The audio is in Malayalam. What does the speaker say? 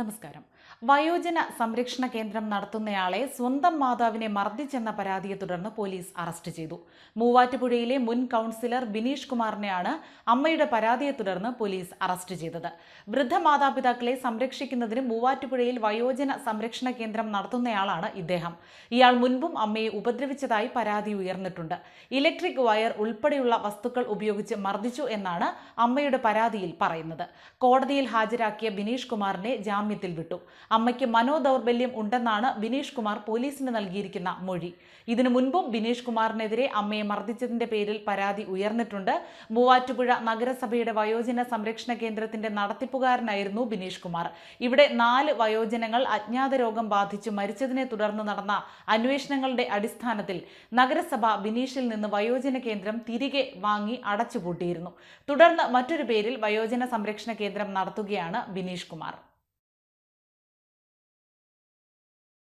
നമസ്കാരം. വയോജന സംരക്ഷണ കേന്ദ്രം നടത്തുന്നയാളെ സ്വന്തം മാതാവിനെ മർദ്ദിച്ചെന്ന പരാതിയെ തുടർന്ന് പോലീസ് അറസ്റ്റ് ചെയ്തു. മൂവാറ്റുപുഴയിലെ മുൻ കൗൺസിലർ ബിനീഷ് കുമാറിനെയാണ് അമ്മയുടെ പരാതിയെ തുടർന്ന് പോലീസ് അറസ്റ്റ് ചെയ്തത്. വൃദ്ധ മാതാപിതാക്കളെ സംരക്ഷിക്കുന്നതിന് മൂവാറ്റുപുഴയിൽ വയോജന സംരക്ഷണ കേന്ദ്രം നടത്തുന്നയാളാണ് ഇദ്ദേഹം. ഇയാൾ മുൻപും അമ്മയെ ഉപദ്രവിച്ചതായി പരാതി ഉയർന്നിട്ടുണ്ട്. ഇലക്ട്രിക് വയർ ഉൾപ്പെടെയുള്ള വസ്തുക്കൾ ഉപയോഗിച്ച് മർദ്ദിച്ചു എന്നാണ് അമ്മയുടെ പരാതിയിൽ പറയുന്നത്. കോടതിയിൽ ഹാജരാക്കിയ ബിനീഷ് കുമാറിനെ ജാമ്യത്തിൽ വിട്ടു. അമ്മയ്ക്ക് മനോദൗർബല്യം ഉണ്ടെന്നാണ് ബിനീഷ് കുമാർ പോലീസിന് നൽകിയിരിക്കുന്ന മൊഴി. ഇതിനു മുൻപും ബിനീഷ് കുമാറിനെതിരെ അമ്മയെ മർദ്ദിച്ചതിന്റെ പേരിൽ പരാതി ഉയർന്നിട്ടുണ്ട്. മൂവാറ്റുപുഴ നഗരസഭയുടെ വയോജന സംരക്ഷണ കേന്ദ്രത്തിന്റെ നടത്തിപ്പുകാരനായിരുന്നു ബിനീഷ് കുമാർ. ഇവിടെ നാല് വയോജനങ്ങൾ അജ്ഞാത രോഗം ബാധിച്ചു മരിച്ചതിനെ തുടർന്ന് നടന്ന അന്വേഷണങ്ങളുടെ അടിസ്ഥാനത്തിൽ നഗരസഭ ബിനീഷിൽ നിന്ന് വയോജന കേന്ദ്രം തിരികെ വാങ്ങി അടച്ചുപൂട്ടിയിരുന്നു. തുടർന്ന് മറ്റൊരു പേരിൽ വയോജന സംരക്ഷണ കേന്ദ്രം നടത്തുകയാണ് ബിനീഷ് കുമാർ.